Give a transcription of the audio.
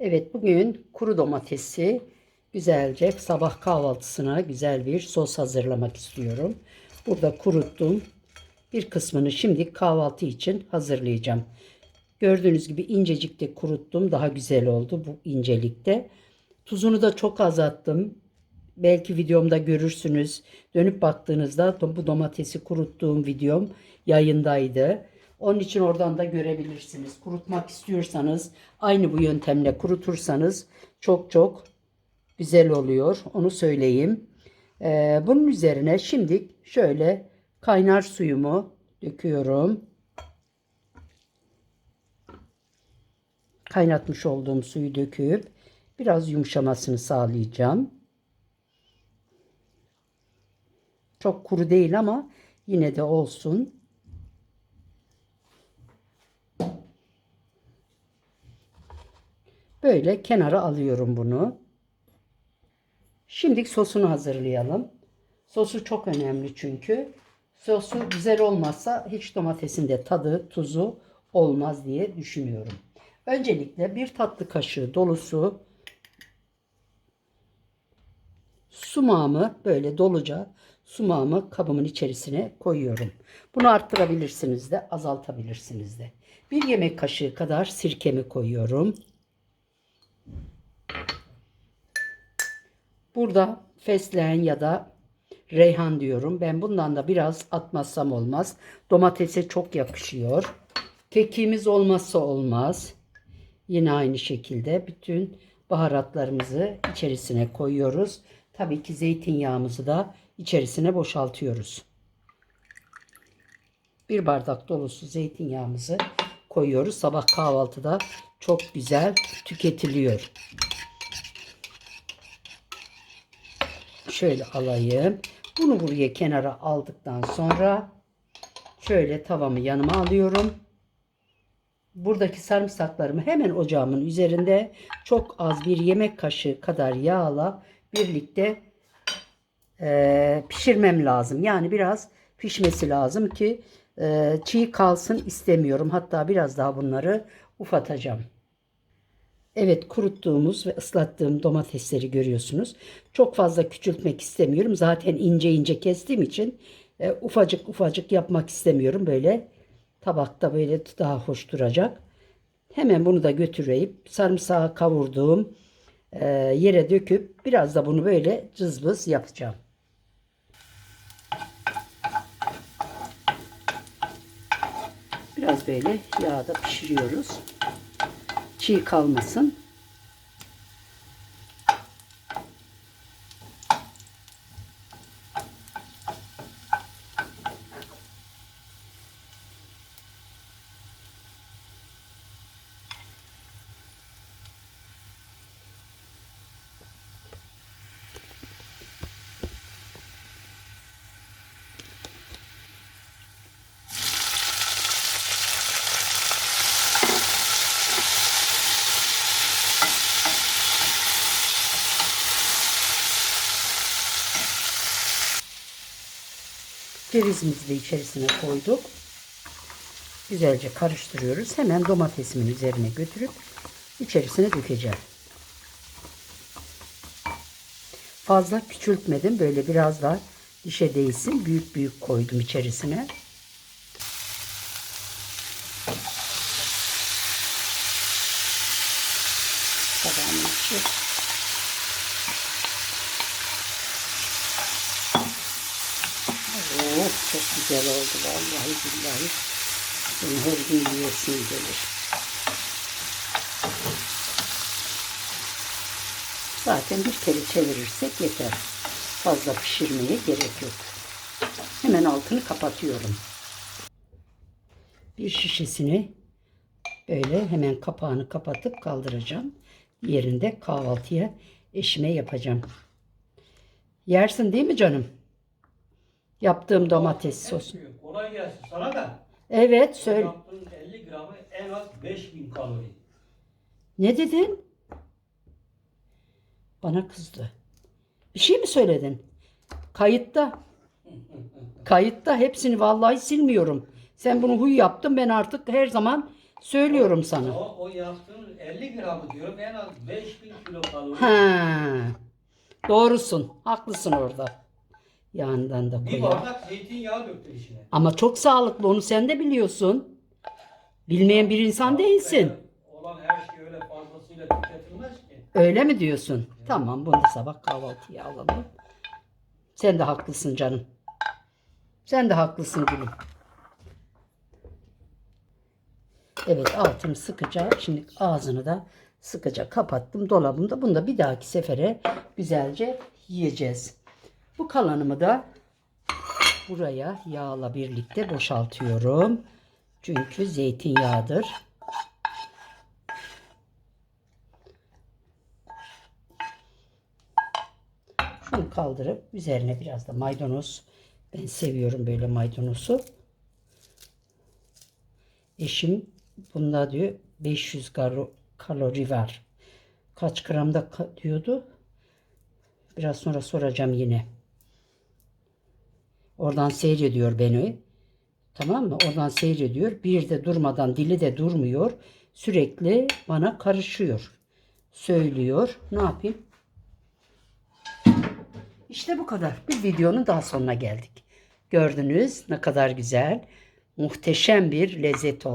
Evet bugün kuru domatesi güzelce sabah kahvaltısına güzel bir sos hazırlamak istiyorum. Burada kuruttum. Bir kısmını şimdi kahvaltı için hazırlayacağım. Gördüğünüz gibi incecik de kuruttum. Daha güzel oldu bu incelikte. Tuzunu da çok azalttım. Belki videomda görürsünüz. Dönüp baktığınızda bu domatesi kuruttuğum videom yayındaydı. Onun için oradan da görebilirsiniz. Kurutmak istiyorsanız aynı bu yöntemle kurutursanız çok çok güzel oluyor. Onu söyleyeyim. Ee, bunun üzerine şimdi şöyle kaynar suyumu döküyorum. Kaynatmış olduğum suyu döküp biraz yumuşamasını sağlayacağım. Çok kuru değil ama yine de olsun. Böyle kenara alıyorum bunu. Şimdi sosunu hazırlayalım. Sosu çok önemli çünkü. Sosu güzel olmazsa hiç domatesin de tadı, tuzu olmaz diye düşünüyorum. Öncelikle bir tatlı kaşığı dolusu sumağımı böyle doluca sumağımı kabımın içerisine koyuyorum. Bunu arttırabilirsiniz de azaltabilirsiniz de. Bir yemek kaşığı kadar sirkemi koyuyorum. Burada fesleğen ya da reyhan diyorum. Ben bundan da biraz atmazsam olmaz. Domatese çok yakışıyor. Kekiğimiz olmazsa olmaz. Yine aynı şekilde bütün baharatlarımızı içerisine koyuyoruz. Tabii ki zeytinyağımızı da içerisine boşaltıyoruz. Bir bardak dolusu zeytinyağımızı koyuyoruz. Sabah kahvaltıda çok güzel tüketiliyor. Şöyle alayım. Bunu buraya kenara aldıktan sonra şöyle tavamı yanıma alıyorum. Buradaki sarımsaklarımı hemen ocağımın üzerinde çok az bir yemek kaşığı kadar yağla birlikte e, pişirmem lazım. Yani biraz pişmesi lazım ki e, çiğ kalsın istemiyorum. Hatta biraz daha bunları ufatacağım. Evet kuruttuğumuz ve ıslattığım domatesleri görüyorsunuz. Çok fazla küçültmek istemiyorum. Zaten ince ince kestiğim için e, ufacık ufacık yapmak istemiyorum. Böyle tabakta böyle daha hoş duracak. Hemen bunu da götüreyip sarımsağı kavurduğum e, yere döküp biraz da bunu böyle cızbız yapacağım. Biraz böyle yağda pişiriyoruz. Çiğ kalmasın. Cevizimizi de içerisine koyduk. Güzelce karıştırıyoruz. Hemen domatesimin üzerine götürüp içerisine dökeceğim. Fazla küçültmedim. Böyle biraz daha dişe değsin. Büyük büyük koydum içerisine. Güzel oldu vallahi billahi. Bunu her gün yiyorsun gelir. Zaten bir kere çevirirsek yeter. Fazla pişirmeye gerek yok. Hemen altını kapatıyorum. Bir şişesini böyle hemen kapağını kapatıp kaldıracağım. Yerinde kahvaltıya eşime yapacağım. Yersin değil mi canım? Yaptığım domates sosu. Kolay gelsin sana da. Evet söyle. Yaptığın 50 gramı en az 5000 kalori. Ne dedin? Bana kızdı. Bir şey mi söyledin? Kayıtta. Kayıtta hepsini vallahi silmiyorum. Sen bunu huy yaptın ben artık her zaman Söylüyorum sana. O, o yaptığın 50 gramı diyorum en az 5000 kilo kalori. Ha. Doğrusun. Haklısın orada. Yağından da Bir bardak zeytinyağı döktü içine. Ama çok sağlıklı onu sen de biliyorsun. Bilmeyen bir insan değilsin. Olan her şey öyle fazlasıyla tüketilmez ki. Öyle mi diyorsun? Tamam bunu sabah kahvaltıya alalım. Sen de haklısın canım. Sen de haklısın gülüm. Evet altını sıkıca şimdi ağzını da sıkıca kapattım dolabımda. Bunu da bir dahaki sefere güzelce yiyeceğiz. Bu kalanımı da buraya yağla birlikte boşaltıyorum. Çünkü zeytinyağıdır. Şunu kaldırıp üzerine biraz da maydanoz. Ben seviyorum böyle maydanozu. Eşim bunda diyor 500 karo- kalori var. Kaç gramda diyordu? Biraz sonra soracağım yine. Oradan seyrediyor beni. Tamam mı? Oradan seyrediyor. Bir de durmadan dili de durmuyor. Sürekli bana karışıyor. Söylüyor. Ne yapayım? İşte bu kadar. Bir videonun daha sonuna geldik. Gördünüz ne kadar güzel, muhteşem bir lezzet oldu.